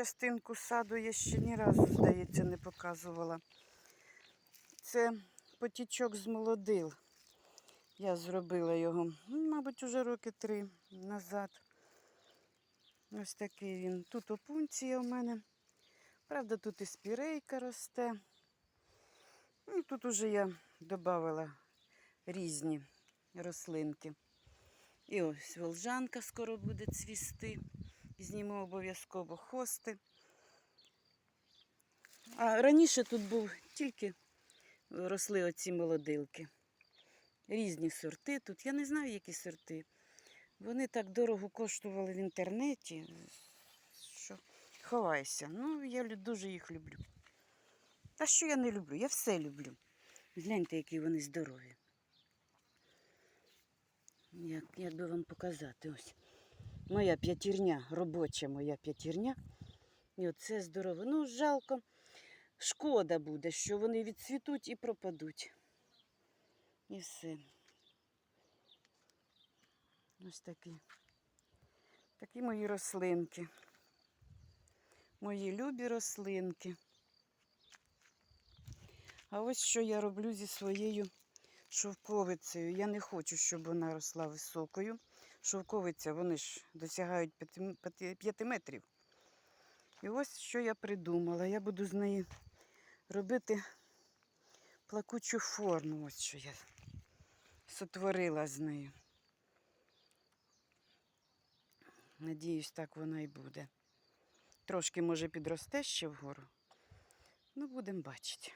частинку саду я ще ні разу, здається, не показувала. Це потічок з молодил. Я зробила його, ну, мабуть, уже роки три назад. Ось такий він. Тут опунція у мене. Правда, тут і спірейка росте. І тут уже я додавала різні рослинки. І ось волжанка скоро буде цвісти. Зніму обов'язково хости. А раніше тут був тільки росли оці молодилки. Різні сорти тут. Я не знаю, які сорти. Вони так дорого коштували в інтернеті, що ховайся. Ну, я дуже їх люблю. Та що я не люблю? Я все люблю. Гляньте, які вони здорові. Як, як би вам показати? Ось. Моя п'ятірня, робоча моя п'ятірня. І оце здорово. Ну, жалко, шкода буде, що вони відцвітуть і пропадуть. І все. Ось такі. Такі мої рослинки. Мої любі рослинки. А ось що я роблю зі своєю шовковицею. Я не хочу, щоб вона росла високою. Шовковиця, вони ж досягають 5 метрів. І ось що я придумала. Я буду з неї робити плакучу форму. Ось що я сотворила з нею. Надіюсь, так вона і буде. Трошки, може, підросте ще вгору. Ну, будемо бачити.